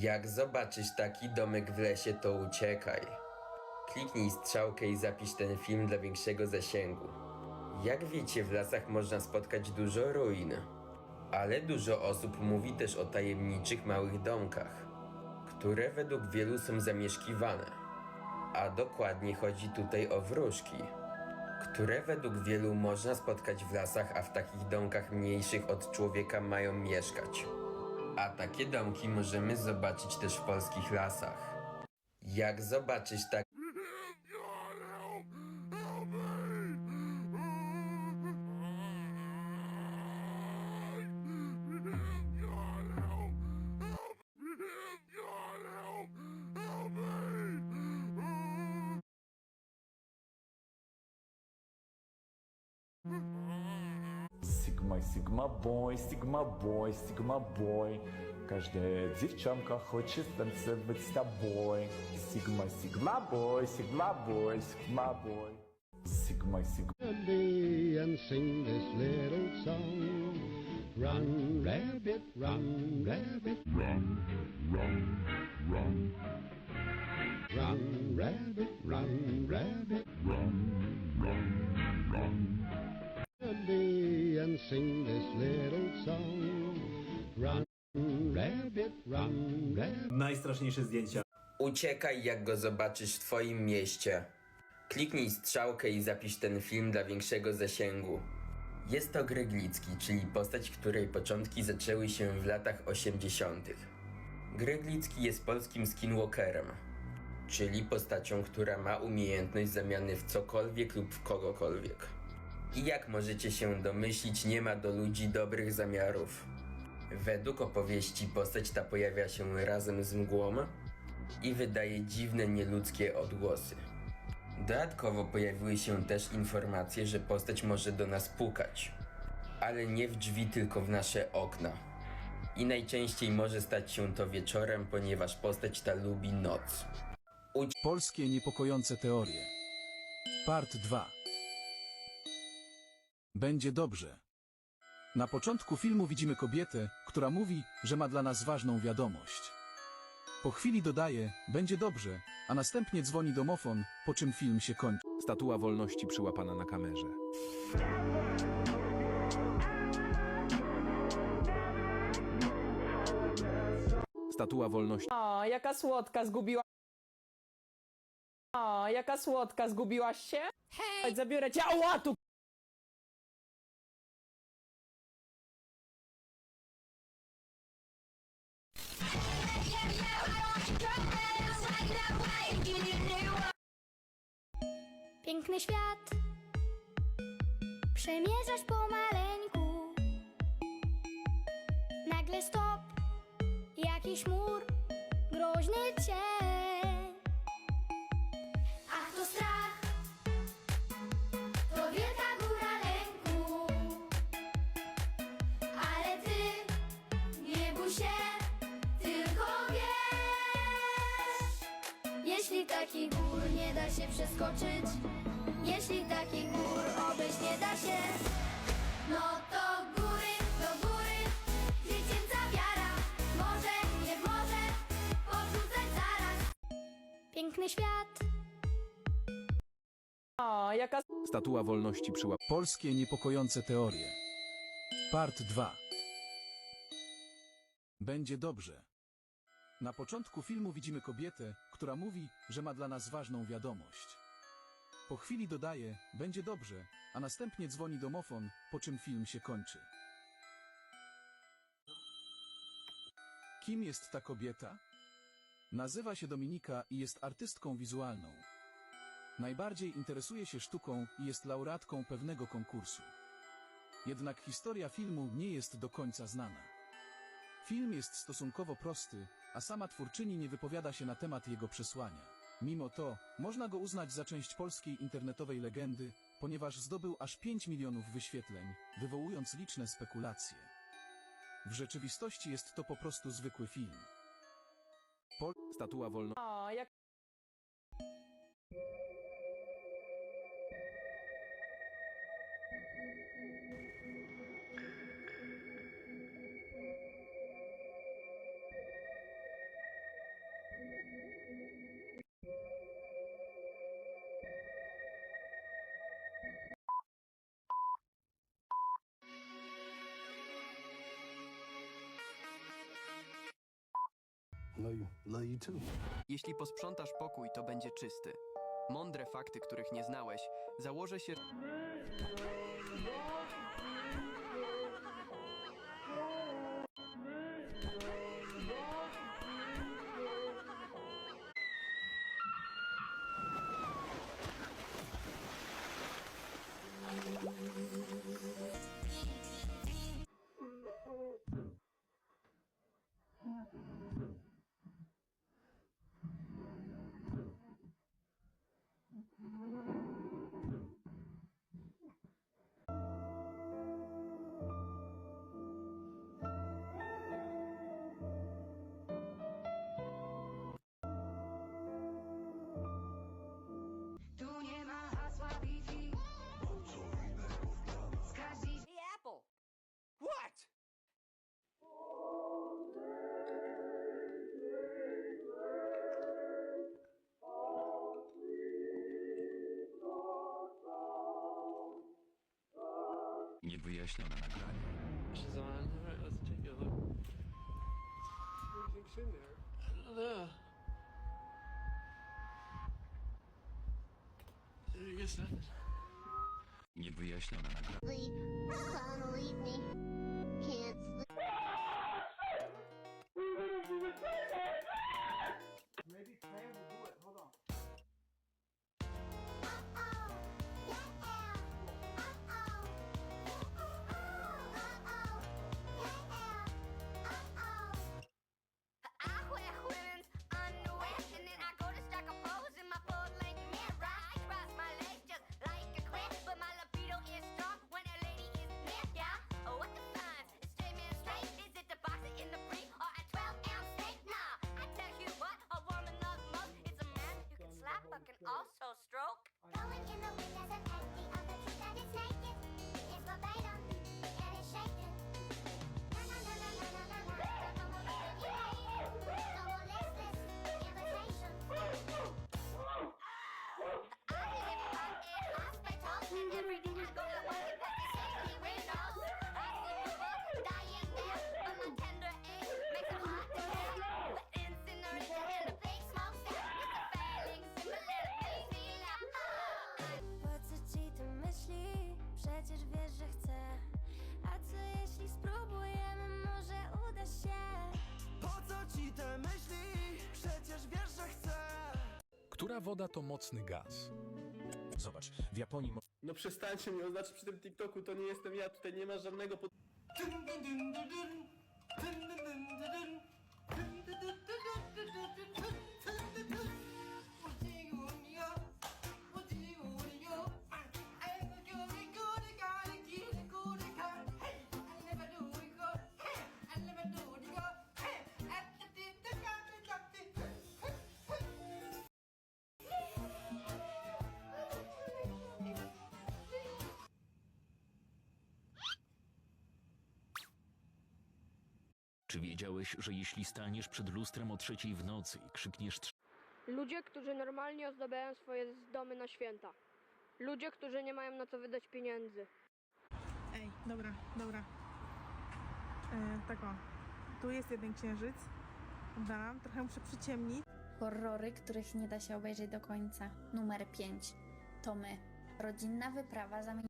Jak zobaczysz taki domek w lesie, to uciekaj. Kliknij strzałkę i zapisz ten film dla większego zasięgu. Jak wiecie, w lasach można spotkać dużo ruin, ale dużo osób mówi też o tajemniczych małych domkach, które według wielu są zamieszkiwane. A dokładnie chodzi tutaj o wróżki, które według wielu można spotkać w lasach, a w takich domkach mniejszych od człowieka mają mieszkać. A takie domki możemy zobaczyć też w polskich lasach. Jak zobaczysz tak Sigma, Сигма, сігма-бой, сигма, бой, сигма, бой. Каждая девчонка хочет танцювати с тобой. Сигма, сигма, бой, сигма, бой, сигма, бой, сигма, сигма. And sing this little song. Run, rabbit, run, rabbit. Run, run, run. Run, rabbit, run, rabbit. Run, run, run. And sing this little song. Run, rabbit, run, rabbit. Najstraszniejsze zdjęcia. Uciekaj, jak go zobaczysz w Twoim mieście. Kliknij strzałkę i zapisz ten film dla większego zasięgu. Jest to Greglicki, czyli postać, której początki zaczęły się w latach 80. Greglicki jest polskim skinwalkerem, czyli postacią, która ma umiejętność zamiany w cokolwiek lub w kogokolwiek. I jak możecie się domyślić, nie ma do ludzi dobrych zamiarów. Według opowieści postać ta pojawia się razem z mgłą i wydaje dziwne, nieludzkie odgłosy. Dodatkowo pojawiły się też informacje, że postać może do nas pukać, ale nie w drzwi, tylko w nasze okna. I najczęściej może stać się to wieczorem, ponieważ postać ta lubi noc. Polskie niepokojące teorie. Part 2. Będzie dobrze. Na początku filmu widzimy kobietę, która mówi, że ma dla nas ważną wiadomość. Po chwili dodaje, będzie dobrze, a następnie dzwoni domofon, po czym film się kończy. Statua wolności przyłapana na kamerze. Statua wolności. O, jaka słodka, zgubiła. O, jaka słodka, zgubiłaś się? Hej! Zabiorę cię. Ała, tu! Piękny świat Przemierzasz pomaleńku Nagle stop Jakiś mur Groźny cień nie da się przeskoczyć, jeśli takich gór obejść nie da się, no to góry, do góry, dziecięca wiara, może, nie może, porzucać zaraz. Piękny świat, O, jaka Statua wolności przyłapana. Polskie niepokojące teorie. Part 2. Będzie dobrze. Na początku filmu widzimy kobietę, która mówi, że ma dla nas ważną wiadomość. Po chwili dodaje, będzie dobrze, a następnie dzwoni domofon, po czym film się kończy. Kim jest ta kobieta? Nazywa się Dominika i jest artystką wizualną. Najbardziej interesuje się sztuką i jest laureatką pewnego konkursu. Jednak historia filmu nie jest do końca znana. Film jest stosunkowo prosty, a sama twórczyni nie wypowiada się na temat jego przesłania. Mimo to, można go uznać za część polskiej internetowej legendy, ponieważ zdobył aż 5 milionów wyświetleń, wywołując liczne spekulacje. W rzeczywistości jest to po prostu zwykły film. Statua wolności. O, jak Jeśli posprzątasz pokój, to będzie czysty. Mądre fakty, których nie znałeś, założę się. określone nagranie. Which on. Alright, let's take a look. What do you think's in there? I don't know. I guess nothing. Niewyjaśnione nagranie. Leave. Leave me. Która woda to mocny gaz? Zobacz, w Japonii mo- No przestańcie mnie oznaczyć przy tym TikToku, to nie jestem ja, tutaj nie ma żadnego pod... Czy wiedziałeś, że jeśli staniesz przed lustrem o trzeciej w nocy i krzykniesz trz- Ludzie, którzy normalnie ozdabiają swoje domy na święta. Ludzie, którzy nie mają na co wydać pieniędzy. Ej, dobra, dobra. E, tak o. Tu jest jeden księżyc. Dam, trochę muszę przyciemnić. Horrory, których nie da się obejrzeć do końca. Numer 5. To my. Rodzinna wyprawa zamieniona.